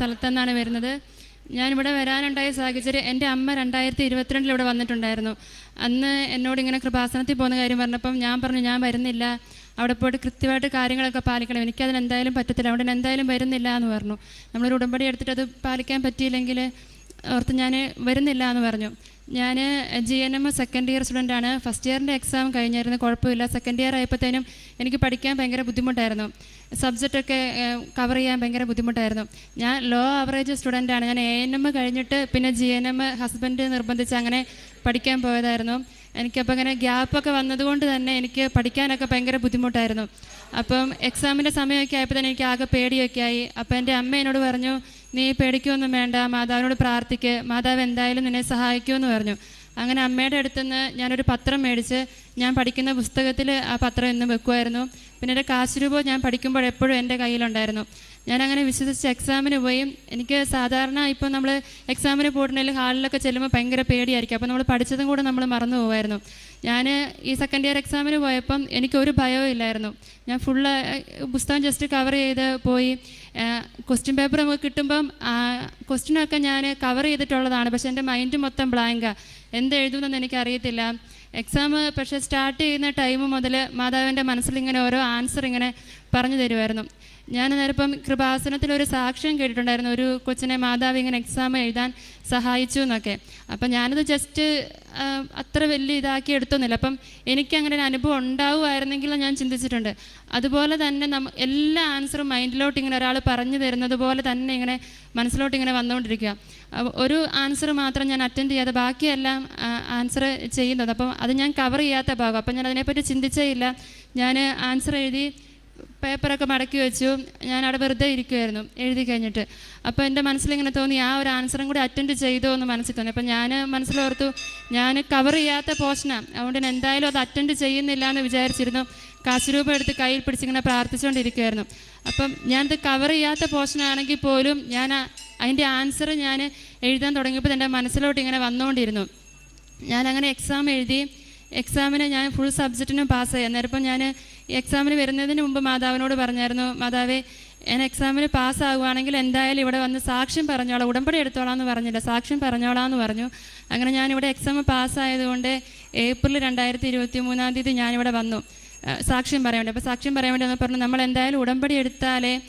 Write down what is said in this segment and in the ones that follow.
സ്ഥലത്തു നിന്നാണ് വരുന്നത്. ഞാനിവിടെ വരാനുണ്ടായ സാഹചര്യം എന്റെ അമ്മ രണ്ടായിരത്തി ഇരുപത്തിരണ്ടിൽ ഇവിടെ വന്നിട്ടുണ്ടായിരുന്നു. അന്ന് എന്നോട് ഇങ്ങനെ കൃപാസനത്തിൽ പോകുന്ന കാര്യം പറഞ്ഞപ്പം ഞാൻ പറഞ്ഞു ഞാൻ വരുന്നില്ല. അവിടെ പോയിട്ട് കൃത്യമായിട്ട് കാര്യങ്ങളൊക്കെ പാലിക്കണം. എനിക്കതിന് എന്തായാലും പറ്റത്തില്ല. അവിടെ എന്തായാലും വരുന്നില്ല എന്ന് പറഞ്ഞു. നമ്മളൊരു ഉടമ്പടി എടുത്തിട്ട് അത് പാലിക്കാൻ പറ്റിയില്ലെങ്കിൽ ഓർത്ത് ഞാൻ വരുന്നില്ല എന്ന് പറഞ്ഞു. ഞാൻ G N M second year student ആണ്. ഫസ്റ്റ് ഇയറിന്റെ എക്സാം കഴിഞ്ഞായിരുന്നു. കുഴപ്പമില്ല. സെക്കൻഡ് ഇയർ ആയപ്പോഴത്തേനും എനിക്ക് പഠിക്കാൻ ഭയങ്കര ബുദ്ധിമുട്ടായിരുന്നു. സബ്ജക്റ്റൊക്കെ കവർ ചെയ്യാൻ ഭയങ്കര ബുദ്ധിമുട്ടായിരുന്നു. ഞാൻ ലോ ആവറേജ് ആണ്. ഞാൻ എ എൻ എം കഴിഞ്ഞിട്ട് പിന്നെ ജി എൻ എം ഹസ്ബൻഡ് നിർബന്ധിച്ച് അങ്ങനെ പഠിക്കാൻ പോയതായിരുന്നു. എനിക്കപ്പോൾ ഇങ്ങനെ ഗ്യാപ്പൊക്കെ വന്നതുകൊണ്ട് തന്നെ എനിക്ക് പഠിക്കാനൊക്കെ ഭയങ്കര ബുദ്ധിമുട്ടായിരുന്നു. അപ്പം എക്സാമിന്റെ സമയമൊക്കെ ആയപ്പോൾ തന്നെ എനിക്ക് ആകെ പേടിയൊക്കെ ആയി. അപ്പോൾ എന്റെ അമ്മ എന്നോട് പറഞ്ഞു നീ പേടിക്കൊന്നും വേണ്ട മാതാവിനോട് പ്രാർത്ഥിക്ക്. മാതാവ് എന്തായാലും നിന്നെ സഹായിക്കുമെന്ന് പറഞ്ഞു. അങ്ങനെ അമ്മയുടെ അടുത്തുനിന്ന് ഞാനൊരു പത്രം മേടിച്ച് ഞാൻ പഠിക്കുന്ന പുസ്തകത്തിൽ ആ പത്രം എന്നും വെക്കുമായിരുന്നു പിന്നെ എന്റെ കാശ് രൂപ ഞാൻ പഠിക്കുമ്പോൾ എപ്പോഴും എന്റെ കയ്യിലുണ്ടായിരുന്നു. ഞാനങ്ങനെ വിശ്വസിച്ച് എക്സാമിന് പോയി. എനിക്ക് സാധാരണ ഇപ്പോൾ നമ്മൾ എക്സാമിന് പോയിട്ടുണ്ടെങ്കിൽ ഹാളിലൊക്കെ ചെല്ലുമ്പോൾ ഭയങ്കര പേടിയായിരിക്കും. അപ്പോൾ നമ്മൾ പഠിച്ചതും കൂടെ നമ്മൾ മറന്നു പോകുമായിരുന്നു ഞാൻ ഈ സെക്കൻഡ് ഇയർ എക്സാമിന് പോയപ്പം എനിക്കൊരു ഭയവും ഇല്ലായിരുന്നു. ഞാൻ ഫുള്ള് പുസ്തകം ജസ്റ്റ് കവർ ചെയ്ത് പോയി. ക്വസ്റ്റ്യൻ പേപ്പർ നമുക്ക് കിട്ടുമ്പം ക്വസ്റ്റ്യനൊക്കെ ഞാൻ കവർ ചെയ്തിട്ടുള്ളതാണ്. പക്ഷേ എന്റെ മൈൻഡ് മൊത്തം ബ്ലാങ്കാണ് എന്ത് എഴുതുമെന്ന് എനിക്കറിയത്തില്ല. എക്സാം പക്ഷേ സ്റ്റാർട്ട് ചെയ്യുന്ന ടൈം മുതൽ മാതാവിന്റെ മനസ്സിൽ ഇങ്ങനെ ഓരോ ആൻസർ ഇങ്ങനെ പറഞ്ഞു തരുമായിരുന്നു ഞാൻ അന്നേരം ഇപ്പം കൃപാസനത്തിൽ ഒരു സാക്ഷ്യം കേട്ടിട്ടുണ്ടായിരുന്നു. ഒരു കൊച്ചിനെ മാതാവ് ഇങ്ങനെ എക്സാം എഴുതാൻ സഹായിച്ചു എന്നൊക്കെ. അപ്പം ഞാനത് ജസ്റ്റ് അത്ര വലിയ ഇതാക്കി എടുത്തൊന്നുമില്ല. അപ്പം എനിക്ക് അങ്ങനെ ഒരു അനുഭവം ഉണ്ടാവുമായിരുന്നെങ്കിൽ ഞാൻ ചിന്തിച്ചിട്ടുണ്ട്. അതുപോലെ തന്നെ നമ്മ എല്ലാ ആൻസറും മൈൻഡിലോട്ട് ഇങ്ങനെ ഒരാൾ പറഞ്ഞു തരുന്നത് പോലെ തന്നെ ഇങ്ങനെ മനസ്സിലോട്ട് ഇങ്ങനെ വന്നുകൊണ്ടിരിക്കുക. ഒരു ആൻസർ മാത്രം ഞാൻ അറ്റൻഡ് ചെയ്യാതെ ബാക്കിയെല്ലാം ആൻസർ ചെയ്യുന്നത്. അപ്പം അത് ഞാൻ കവർ ചെയ്യാത്ത ഭാഗം. അപ്പം ഞാൻ അതിനെപ്പറ്റി ചിന്തിച്ചേ ഇല്ല. ഞാൻ ആൻസർ എഴുതി പേപ്പറൊക്കെ മടക്കി വെച്ചു. ഞാൻ അവിടെ വെറുതെ ഇരിക്കുമായിരുന്നു എഴുതി കഴിഞ്ഞിട്ട്. അപ്പോൾ എന്റെ മനസ്സിലിങ്ങനെ തോന്നി ആ ഒരു ആൻസറും കൂടി അറ്റൻഡ് ചെയ്തോ എന്ന് മനസ്സിൽ തോന്നി. അപ്പോൾ ഞാൻ മനസ്സിലോർത്തു ഞാൻ കവർ ചെയ്യാത്ത പോർഷനാണ് അതുകൊണ്ട് ഞാൻ എന്തായാലും അത് അറ്റൻഡ് ചെയ്യുന്നില്ല എന്ന് വിചാരിച്ചിരുന്നു. കാശുരൂപം രൂപ എടുത്ത് കയ്യിൽ പിടിച്ചിങ്ങനെ പ്രാർത്ഥിച്ചുകൊണ്ടിരിക്കുമായിരുന്നു അപ്പം ഞാനത് കവർ ചെയ്യാത്ത പോർഷനാണെങ്കിൽ പോലും ഞാൻ അതിന്റെ ആൻസർ ഞാൻ എഴുതാൻ തുടങ്ങിയപ്പോൾ എന്റെ മനസ്സിലോട്ട് ഇങ്ങനെ വന്നുകൊണ്ടിരുന്നു. ഞാനങ്ങനെ എക്സാം എഴുതി എക്സാമിന് ഞാൻ ഫുൾ സബ്ജക്റ്റിനും പാസ്സായി അന്നേരം ഞാൻ എക്സാമിന് വരുന്നതിന് മുമ്പ് മാതാവിനോട് പറഞ്ഞായിരുന്നു മാതാവേ ഞാൻ എക്സാമിന് പാസ്സാകുവാണെങ്കിൽ എന്തായാലും ഇവിടെ വന്ന് സാക്ഷ്യം പറഞ്ഞോളാം ഉടമ്പടി എടുത്തോളാം എന്ന് പറഞ്ഞില്ല. സാക്ഷ്യം പറഞ്ഞോളാം എന്ന് പറഞ്ഞു. അങ്ങനെ ഞാനിവിടെ എക്സാം പാസ്സായതുകൊണ്ട് ഏപ്രിൽ രണ്ടായിരത്തി ഇരുപത്തി മൂന്നാം തീയതി ഞാനിവിടെ വന്നു. സാക്ഷ്യം പറയാൻ വേണ്ടി. അപ്പോൾ സാക്ഷ്യം പറയാൻ വേണ്ടി എന്ന് പറഞ്ഞു നമ്മൾ എന്തായാലും ഉടമ്പടി എടുത്താലേ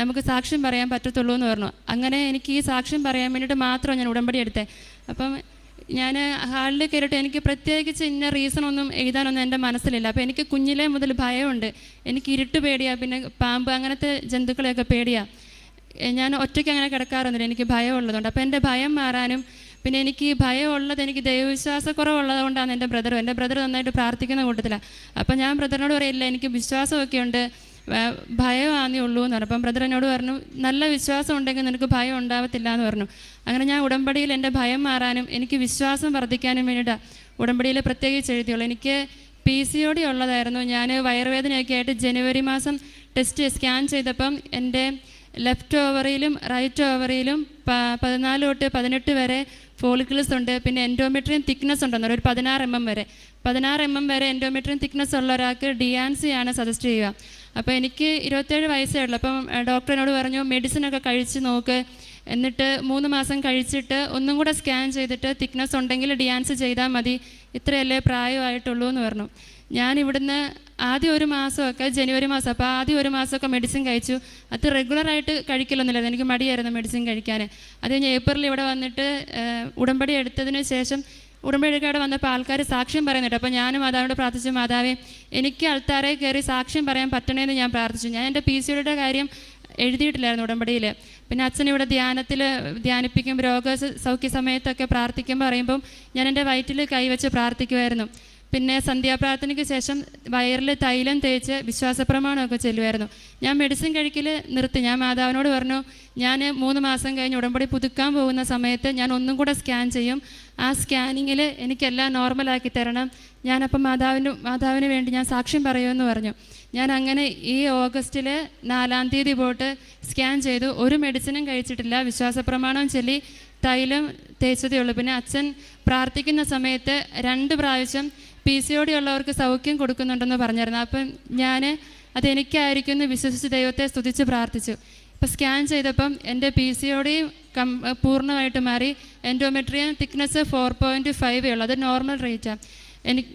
നമുക്ക് സാക്ഷ്യം പറയാൻ പറ്റത്തുള്ളൂ എന്ന് പറഞ്ഞു. അങ്ങനെ എനിക്ക് ഈ സാക്ഷ്യം പറയാൻ വേണ്ടിയിട്ട് മാത്രം ഞാൻ ഉടമ്പടി എടുത്തേ. അപ്പം ഞാൻ ഹാളിൽ കയറിയിട്ട് എനിക്ക് പ്രത്യേകിച്ച് ഇന്ന റീസൺ ഒന്നും എഴുതാനൊന്നും എന്റെ മനസ്സിലില്ല. അപ്പോൾ എനിക്ക് കുഞ്ഞിലേ മുതൽ ഭയമുണ്ട്. എനിക്ക് ഇരുട്ട് പേടിയാ പിന്നെ പാമ്പ് അങ്ങനത്തെ ജന്തുക്കളെയൊക്കെ പേടിയാ. ഞാൻ ഒറ്റയ്ക്ക് അങ്ങനെ കിടക്കാറൊന്നുമില്ല. എനിക്ക് ഭയമുള്ളതുകൊണ്ട്. അപ്പോൾ എന്റെ ഭയം മാറാനും പിന്നെ എനിക്ക് ഭയമുള്ളത് എനിക്ക് ദൈവവിശ്വാസക്കുറവുള്ളത് കൊണ്ടാണ് എന്റെ ബ്രദറും. എന്റെ ബ്രദർ നന്നായിട്ട് പ്രാർത്ഥിക്കുന്ന കൂട്ടത്തിലാണ് അപ്പം ഞാൻ ബ്രദറിനോട് പറയില്ല എനിക്ക് വിശ്വാസമൊക്കെ ഉണ്ട് ഭയമാന്നേ ഉള്ളൂ എന്ന് പറഞ്ഞു. അപ്പം ബ്രദർ എന്നോട് പറഞ്ഞു നല്ല വിശ്വാസം ഉണ്ടെങ്കിൽ നിനക്ക് ഭയം ഉണ്ടാവത്തില്ല എന്ന് പറഞ്ഞു. അങ്ങനെ ഞാൻ ഉടമ്പടിയിൽ എന്റെ ഭയം മാറാനും എനിക്ക് വിശ്വാസം വർദ്ധിക്കാനും വേണ്ടിയിട്ടാണ് ഉടമ്പടിയിൽ പ്രത്യേകിച്ച് എഴുതിയുള്ളൂ. എനിക്ക് പി സി ഒ ഡി ഉള്ളതായിരുന്നു. ഞാൻ വയറുവേദനയൊക്കെ ആയിട്ട് ജനുവരി മാസം ടെസ്റ്റ് സ്കാൻ ചെയ്തപ്പം എന്റെ ലെഫ്റ്റ് ഓവറിയിലും റൈറ്റ് ഓവറിയിലും പതിനാല് തൊട്ട് പതിനെട്ട് വരെ ഫോളിക്കിൾസ് ഉണ്ട്. പിന്നെ എൻഡോമെട്രിയം തിക്നെസ് ഉണ്ടെന്ന് ഒരു പതിനാറ് എം എം വരെ. പതിനാറ് എം എം വരെ എൻഡോമെട്രിയം തിക്നെസ് ഉള്ള ഒരാൾക്ക് ഡിയാൻസി ആണ് സജസ്റ്റ് ചെയ്യുക. അപ്പോൾ എനിക്ക് ഇരുപത്തേഴ് വയസ്സേ ഉള്ളൂ. അപ്പം ഡോക്ടറിനോട് പറഞ്ഞു മെഡിസിനൊക്കെ കഴിച്ച് നോക്ക്. എന്നിട്ട് മൂന്ന് മാസം കഴിച്ചിട്ട് ഒന്നും കൂടെ സ്കാൻ ചെയ്തിട്ട് തിക്നെസ് ഉണ്ടെങ്കിൽ ഡിയാൻസ് ചെയ്താൽ മതി. ഇത്രയല്ലേ പ്രായമായിട്ടുള്ളൂ എന്ന് പറഞ്ഞു. ഞാൻ ഇവിടുന്ന് ആദ്യം ഒരു മാസമൊക്കെ ജനുവരി മാസം അപ്പോൾ ആദ്യം ഒരു മാസമൊക്കെ മെഡിസിൻ കഴിച്ചു. അത് റെഗുലറായിട്ട് കഴിക്കലൊന്നുമില്ല എനിക്ക് മടിയായിരുന്നു മെഡിസിൻ കഴിക്കാൻ അത് കഴിഞ്ഞ് ഏപ്രിൽ ഇവിടെ വന്നിട്ട് ഉടമ്പടി എടുത്തതിന് ശേഷം ഉടമ്പടി എടുക്കാതെ വന്നപ്പോൾ ആൾക്കാർ സാക്ഷ്യം പറയുന്നുണ്ട്. അപ്പോൾ ഞാനും മാതാവിനോട് പ്രാർത്ഥിച്ചു മാതാവേ എനിക്ക് ആൾക്കാരെ കയറി സാക്ഷ്യം പറയാൻ പറ്റണേന്ന് ഞാൻ പ്രാർത്ഥിച്ചു. ഞാൻ എന്റെ പി സിയുടെ കാര്യം എഴുതിയിട്ടില്ലായിരുന്നു ഉടമ്പടിയിൽ പിന്നെ അച്ഛൻ ഇവിടെ ധ്യാനത്തിൽ ധ്യാനിപ്പിക്കും രോഗ സൗഖ്യ സമയത്തൊക്കെ പ്രാർത്ഥിക്കുമ്പോൾ പറയുമ്പം ഞാൻ എന്റെ വയറ്റിൽ കൈവച്ച് പ്രാർത്ഥിക്കുമായിരുന്നു പിന്നെ സന്ധ്യാപ്രാർത്ഥനയ്ക്ക് ശേഷം വയറിൽ തൈലം തേച്ച് വിശ്വാസപ്രമാണമൊക്കെ ചെല്ലുമായിരുന്നു. ഞാൻ മെഡിസിൻ കഴിക്കൽ നിർത്തി. ഞാൻ മാതാവിനോട് പറഞ്ഞു ഞാൻ മൂന്ന് മാസം കഴിഞ്ഞ് ഉടമ്പടി പുതുക്കാൻ പോകുന്ന സമയത്ത് ഞാൻ ഒന്നും കൂടെ സ്കാൻ ചെയ്യും. ആ സ്കാനിങ്ങിൽ എനിക്കെല്ലാം നോർമലാക്കി തരണം. ഞാനപ്പം മാതാവിന് മാതാവിന് വേണ്ടി ഞാൻ സാക്ഷ്യം പറയുമെന്ന് പറഞ്ഞു. ഞാൻ അങ്ങനെ ഈ ഓഗസ്റ്റിൽ നാലാം തീയതി പോയിട്ട് സ്കാൻ ചെയ്തു. ഒരു മെഡിസിനും കഴിച്ചിട്ടില്ല. വിശ്വാസപ്രമാണം ചൊല്ലി തൈലം തേച്ചതേ ഉള്ളൂ. പിന്നെ അച്ഛൻ പ്രാർത്ഥിക്കുന്ന സമയത്ത് രണ്ട് പ്രാവശ്യം പി സി ഒ ഡി ഉള്ളവർക്ക് സൗഖ്യം കൊടുക്കുന്നുണ്ടെന്ന് പറഞ്ഞിരുന്നു അപ്പം ഞാൻ അതെനിക്കായിരിക്കും എന്ന് വിശ്വസിച്ച് ദൈവത്തെ സ്തുതിച്ച് പ്രാർത്ഥിച്ചു. ഇപ്പം സ്കാൻ ചെയ്തപ്പം എന്റെ പി സി ഒടിയും കം പൂർണമായിട്ട് മാറി. Endometrium thickness four point five ഉള്ളൂ. അത് നോർമൽ റേറ്റാണ് എനിക്ക്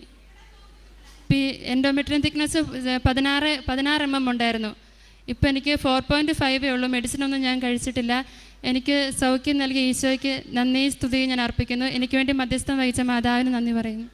പി എൻഡോമെട്രിയൻ തിക്നെസ് പതിനാറ് പതിനാറ് എം എം ഉണ്ടായിരുന്നു. ഇപ്പം എനിക്ക് ഫോർ പോയിന്റ് ഫൈവേ ഉള്ളൂ. മെഡിസിനൊന്നും ഞാൻ കഴിച്ചിട്ടില്ല. എനിക്ക് സൗഖ്യം നൽകിയ ഈശോയ്ക്ക് നന്ദി സ്തുതി ഞാൻ അർപ്പിക്കുന്നു. എനിക്ക് വേണ്ടി മധ്യസ്ഥം വഹിച്ച മാതാവിന് നന്ദി പറയുന്നു.